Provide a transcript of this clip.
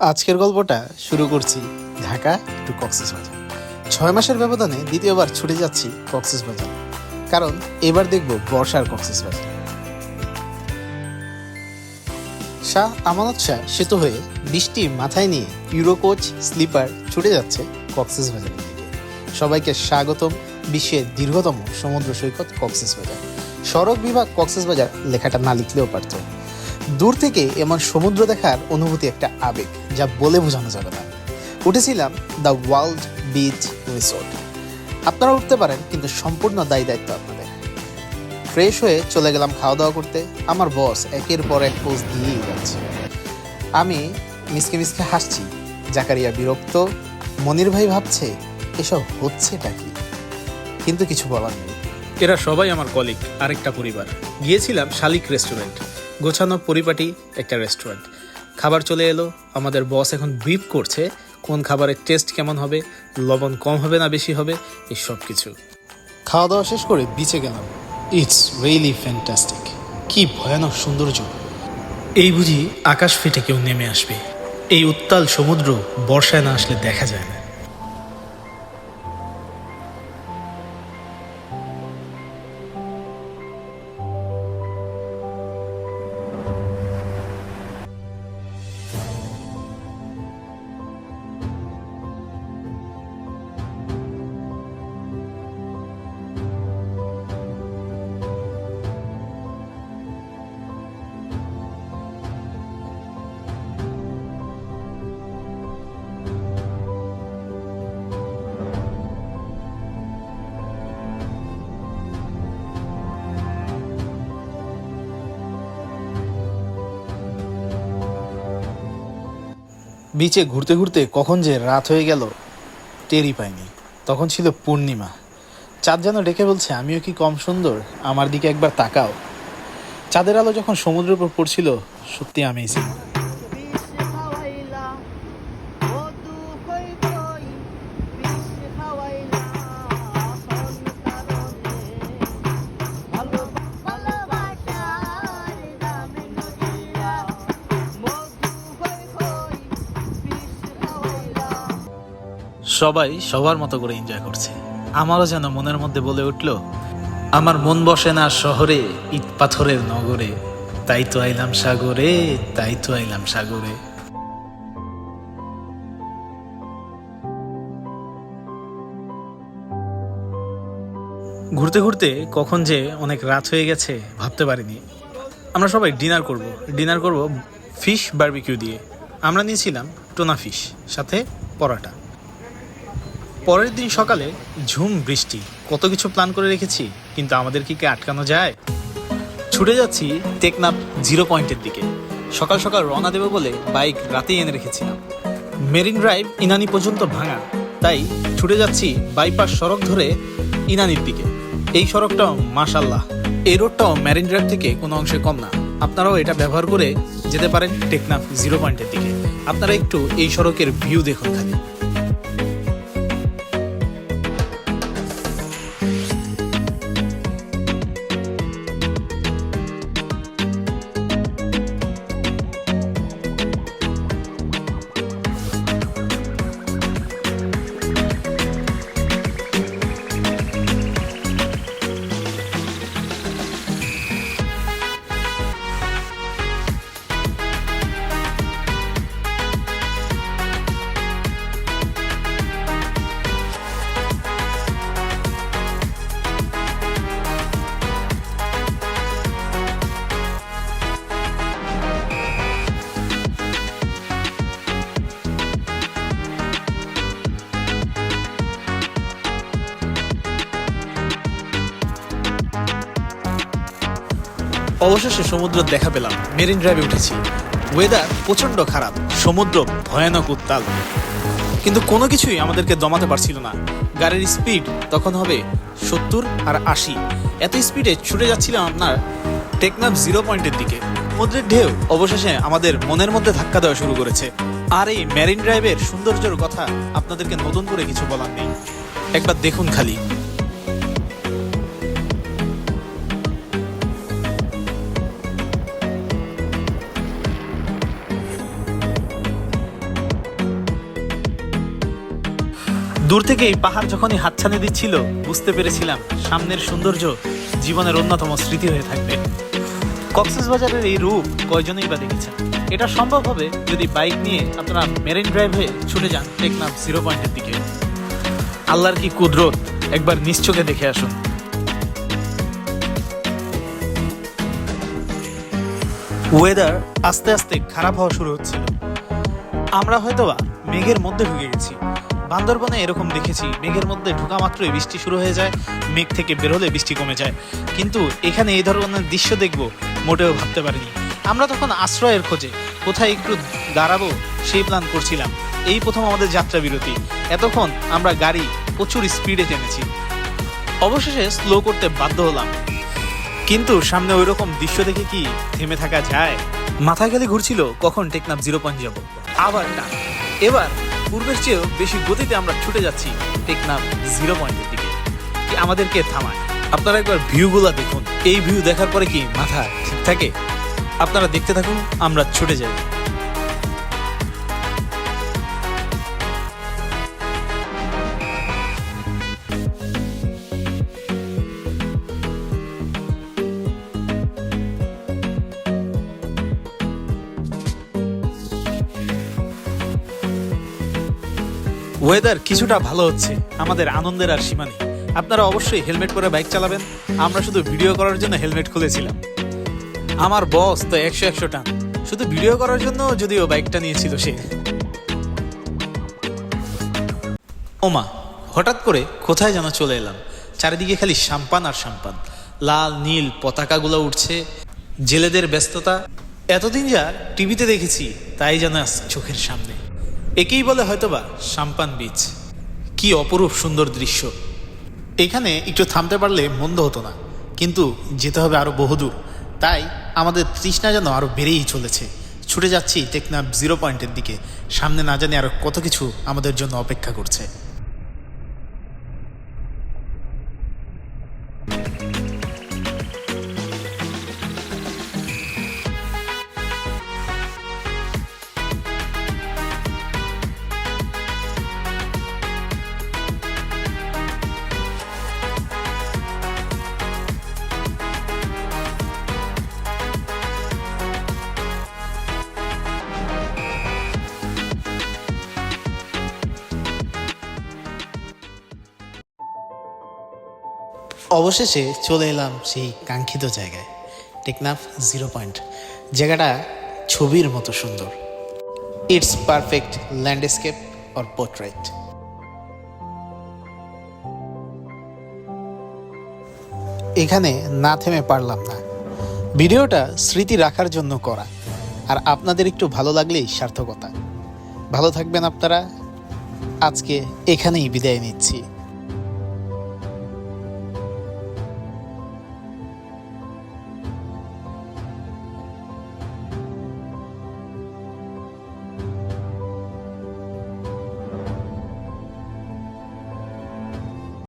আজকের গল্পটা শুরু করছি ঢাকা টু কক্সেস বাজার ছয় মাসের ব্যবধানে দ্বিতীয়বার ছুটে যাচ্ছি কক্সেস বাজার কারণ এবার দেখব বর্ষার কক্সেস বাজার শাহ আমানত শাহ সেতু হয়ে বৃষ্টি মাথায় নিয়ে ইউরো কোচ, স্লিপার ছুটে যাচ্ছে কক্সেস দিকে। সবাইকে স্বাগতম বিশ্বের দীর্ঘতম সমুদ্র সৈকত কক্সেস বাজার সড়ক বিভাগ কক্সেস বাজার লেখাটা না লিখলেও পারত। দূর থেকে এমন সমুদ্র দেখার অনুভূতি একটা আবেগ, যা বলে বোঝানো যাবে না। উঠেছিলাম দ্য ওয়ার্ল্ড বিচ রিসোর্ট আপনারা উঠতে পারেন, কিন্তু সম্পূর্ণ দায়ী দায়িত্ব আপনাদের। ফ্রেশ হয়ে চলে গেলাম খাওয়া দাওয়া করতে। আমার বস একের পর এক পোজ দিয়েই যাচ্ছে। আমি মিসকে মিসকে হাসছি। জাকারিয়া বিরক্ত। মনির ভাই ভাবছে, এসব হচ্ছেটা কি? কিন্তু কিছু বলার নেই। এরা সবাই আমার কলিগ আরেকটা পরিবার। গিয়েছিলাম শালিক রেস্টুরেন্ট গোছানো পরিপাটি একটা রেস্টুরেন্ট খাবার চলে এলো, আমাদের বস এখন ব্রিফ করছে কোন খাবারের টেস্ট কেমন হবে, লবণ কম হবে না বেশি হবে, এই সব কিছু খাওয়া দাওয়া শেষ করে বিচে গেলাম। ইটস রিয়েলি ফ্যান্টাস্টিক কি ভয়ানক সৌন্দর্য। এই বুঝি আকাশ ফেটে কেউ নেমে আসবে। এই উত্তাল সমুদ্র বর্ষায় না আসলে দেখা যায় না। বিচে ঘুরতে ঘুরতে কখন যে রাত হয়ে গেল, টেরই পাইনি। তখন ছিল পূর্ণিমা। চাঁদ যেন ডেকে বলছে, আমিও কি কম সুন্দর? আমার দিকে একবার তাকাও। চাঁদের আলো যখন সমুদ্রের উপর পড়ছিল সত্যি আমেজিং সবাই সবার মতো করে এনজয় করছে। আমারও যেন মনের মধ্যে বলে উঠল, আমার মন বসে না শহরে, ইট পাথরের নগরে। তাই তো আইলাম সাগরে, তাই তো আইলাম সাগরে। ঘুরতে ঘুরতে কখন যে অনেক রাত হয়ে গেছে, ভাবতে পারিনি। আমরা সবাই ডিনার করব। ডিনার করব ফিশ বারবিকিউ দিয়ে। আমরা নিয়েছিলাম টোনা ফিশ, সাথে পরাটা। পরের দিন সকালে ঝুম বৃষ্টি। কত কিছু প্ল্যান করে রেখেছি, কিন্তু আমাদের কি কে আটকানো যায়? ছুটে যাচ্ছি টেকনাপ জিরো পয়েন্টের দিকে। সকাল সকাল রওনা দেবে বলে বাইক রাতেই এনে রেখেছিলাম। মেরিন ড্রাইভ ইনানি পর্যন্ত ভাঙা, তাই ছুটে যাচ্ছি বাইপাস সড়ক ধরে ইনানির দিকে। এই সড়কটাও মাশাল্লাহ এই রোডটাও মেরিন ড্রাইভ থেকে কোনো অংশে কম না। আপনারাও এটা ব্যবহার করে যেতে পারেন টেকনাফ জিরো পয়েন্টের দিকে। আপনারা একটু এই সড়কের ভিউ দেখুন খালি। অবশেষে সমুদ্র দেখা পেলাম। মেরিন ড্রাইভে উঠেছি। ওয়েদার প্রচণ্ড খারাপ। সমুদ্র ভয়ানক উত্তাল। কিন্তু কোনো কিছুই আমাদেরকে দমাতে পারছিল না। গাড়ির স্পিড তখন হবে সত্তর আর আশি। এত স্পিডে ছুটে যাচ্ছিলাম আপনার টেকনাফ জিরো পয়েন্টের দিকে। সমুদ্রের ঢেউ অবশেষে আমাদের মনের মধ্যে ধাক্কা দেওয়া শুরু করেছে। আর এই মেরিন ড্রাইভের সৌন্দর্যের কথা আপনাদেরকে নতুন করে কিছু বলার নেই। একবার দেখুন খালি। দূর থেকে এই পাহাড় যখনই হাতছানি দিচ্ছিল, বুঝতে পেরেছিলাম সামনের সৌন্দর্য জীবনের অন্যতম স্মৃতি হয়ে থাকবে। কক্সবাজারের এই রূপ কয়জনেই বা দেখেছেন? এটা সম্ভব হবে যদি বাইক নিয়ে আপনারা মেরিন ড্রাইভ হয়ে ছুটে যান, টেকনাফ জিরো পয়েন্টের দিকে। আল্লাহর কি কুদরত? একবার নিশ্চোখে দেখে আসুন। ওয়েদার আস্তে আস্তে খারাপ হওয়া শুরু হচ্ছিল। আমরা হয়তোবা মেঘের মধ্যে ঢুকে গেছি। বান্দরবনে এরকম দেখেছি, মেঘের মধ্যে ঢোকা মাত্রই বৃষ্টি শুরু হয়ে যায়, মেঘ থেকে বেরোলে বৃষ্টি কমে যায়। কিন্তু এখানে এই ধরনের দৃশ্য দেখব, মোটেও ভাবতে পারিনি। আমরা তখন আশ্রয়ের খোঁজে, কোথায় একটু দাঁড়াবো, সেই প্ল্যান করছিলাম। এই প্রথম আমাদের যাত্রা বিরতি। এতক্ষণ আমরা গাড়ি প্রচুর স্পিডে টেনেছি। অবশেষে স্লো করতে বাধ্য হলাম। কিন্তু সামনে ওই রকম দৃশ্য দেখে কি থেমে থাকা যায়? মাথা গেলে ঘুরছিল, কখন টেকনাফ জিরো পয়েন্ট যাব? আবার টান এবার পূর্বের চেয়েও বেশি গতিতে আমরা ছুটে যাচ্ছি টেকনাফ জিরো পয়েন্টের দিকে। কি আমাদেরকে থামায়? আপনারা একবার ভিউগুলা দেখুন। এই ভিউ দেখার পরে কি মাথা ঠিক থাকে? আপনারা দেখতে থাকুন, আমরা ছুটে যাই। ওয়েদার কিছুটা ভালো হচ্ছে। আমাদের আনন্দের আর সীমা নেই। আপনারা অবশ্যই হেলমেট পরে বাইক চালাবেন। আমরা শুধু ভিডিও করার জন্য হেলমেট খুলেছিলাম। আমার বস তো একশো একশো টান। শুধু ভিডিও করার জন্য যদিও বাইকটা নিয়েছিল সে। ওমা হঠাৎ করে কোথায় যেন চলে এলাম। চারিদিকে খালি সাম্পান আর সাম্পান। লাল, নীল পতাকাগুলো উঠছে জেলেদের ব্যস্ততা। এতদিন যা টিভিতে দেখেছি, তাই যেন চোখের সামনে। একেই বলে হয়তোবা সাম্পান বিচ কি অপরূপ সুন্দর দৃশ্য। এখানে একটু থামতে পারলে মন্দ হতো না, কিন্তু যেতে হবে আরও বহুদূর। তাই আমাদের তৃষ্ণা যেন আরও বেড়েই চলেছে। ছুটে যাচ্ছি টেকনাফ জিরো পয়েন্টের দিকে। সামনে না জানি আরও কত কিছু আমাদের জন্য অপেক্ষা করছে। অবশেষে চলে এলাম সেই কাঙ্ক্ষিত জায়গায়। Teknaf zero point. জায়গাটা ছবির মতো সুন্দর। It's perfect landscape or portrait এখানে না থেমে পারলাম না। ভিডিওটা স্মৃতি রাখার জন্য করা। আর আপনাদের একটু ভালো লাগলেই সার্থকতা। ভালো থাকবেন আপনারা। আজকে এখানেই বিদায় নিচ্ছি।